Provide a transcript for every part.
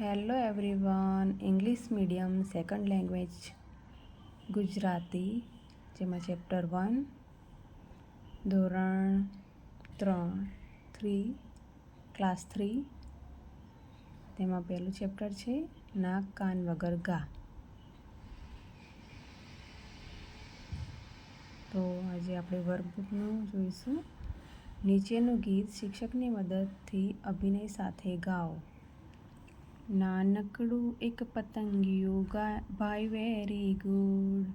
Hello everyone English medium second language Gujarati જેમાં chapter one ધોરણ ત્રણ થ્રી ક્લાસ થ્રી તેમાં પહેલું ચેપ્ટર છે, નાક, કાન વગર ગા. તો આજે આપણે વર્કબુકનું જોઈશું. નીચેનું ગીત શિક્ષકની મદદથી અભિનય સાથે ગાઓ. નાનકડું એક પતંગિયું ગા ભાઈ વેરી ગુડ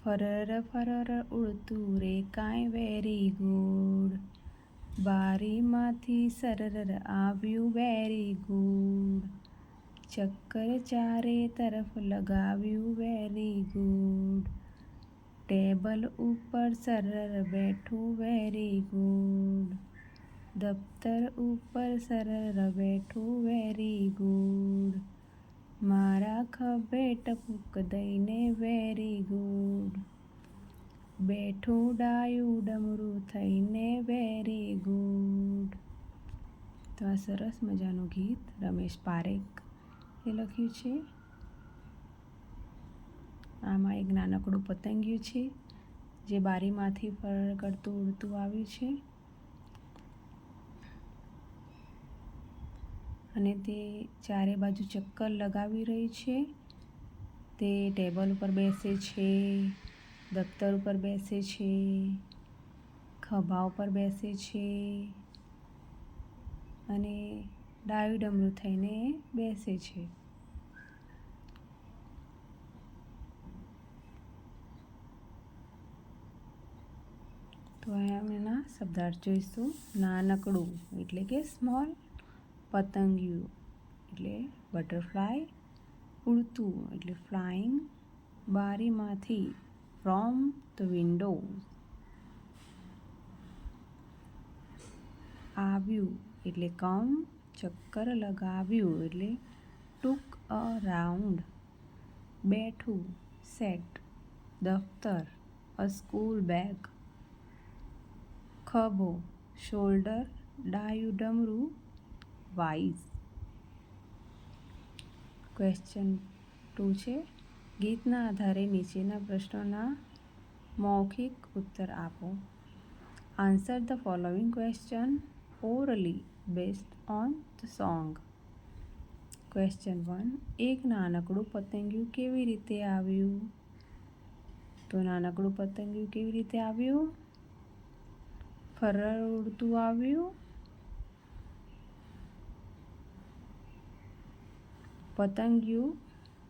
ફરર ફરર ઉડતું રે કાંઈ વેરી ગુડ બારીમાંથી સરર આવ્યું વેરી ગુડ ચક્કર ચારે તરફ લગાવ્યું વેરી ગુડ ટેબલ ઉપર સરર બેઠું વેરી ગુડ દફતર ઉપર સરર બેઠું ખભે ટપુક દઈને વેરી ગુડ. બેઠું ડાયું ડમરું થઈને વેરી ગુડ. તો આ સરસ મજાનું ગીત રમેશ પારેખ એ લખ્યું છે. આમાં એક નાનકડું પતંગિયું છે, જે બારીમાંથી ફરકડતું ઉડતું આવ્યું છે. અને તે ચારે બાજુ ચક્કર લગાવી રહી છે. તે ટેબલ ઉપર બેસે છે, દફતર ઉપર બેસે છે, ખભા ઉપર બેસે છે અને ડાયું ડમરું થઈને બેસે છે. તો એના શબ્દાર્થ જોઈશું. નાનકડું એટલે કે સ્મોલ પતંગિયું એટલે બટરફ્લાય ઉડતું એટલે ફ્લાઇંગ બારીમાંથી ફ્રોમ ધ વિન્ડો આવ્યું એટલે કમ ચક્કર લગાવ્યું એટલે ટૂંક અ રાઉન્ડ બેઠું સેટ દફતર અ સ્કૂલ બેગ ખભો શોલ્ડર ડાયું ડમરું વાઇઝ ક્વેશ્ચન ટુ છે. ગીતના આધારે નીચેના પ્રશ્નોના મૌખિક ઉત્તર આપો. Answer the following question orally based on the song question one એક નાનકડું પતંગિયું કેવી રીતે આવ્યું? તો નાનકડું પતંગિયું કેવી રીતે આવ્યું? ફરર ઉડતું આવ્યું? પતંગિયું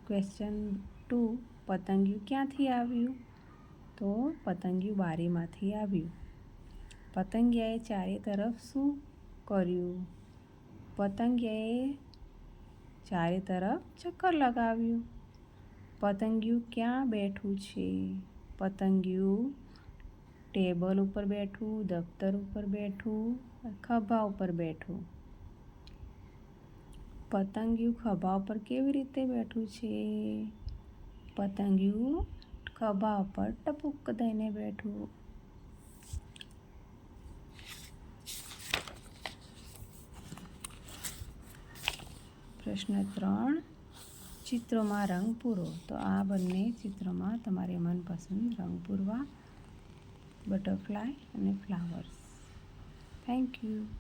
ક્વેશ્ચન ટુ પતંગિયું ક્યાંથી આવ્યું? તો પતંગિયું બારીમાંથી આવ્યું. પતંગિયાએ ચારે તરફ શું કર્યું? પતંગિયાએ ચારે તરફ ચક્કર લગાવ્યું. પતંગિયું ક્યાં બેઠું છે? પતંગિયું ટેબલ ઉપર બેઠું, દફતર ઉપર બેઠું, ખભા ઉપર બેઠું. પતંગિયું ખભા ઉપર કેવી રીતે બેઠું છે? પતંગિયું ખભા ઉપર ટપુક દઈને બેઠું. પ્રશ્ન ત્રણ, ચિત્રોમાં રંગ પૂરો. તો આ બંને ચિત્રોમાં તમારે મનપસંદ રંગ પૂરવા, બટરફ્લાય અને ફ્લાવર્સ. Thank you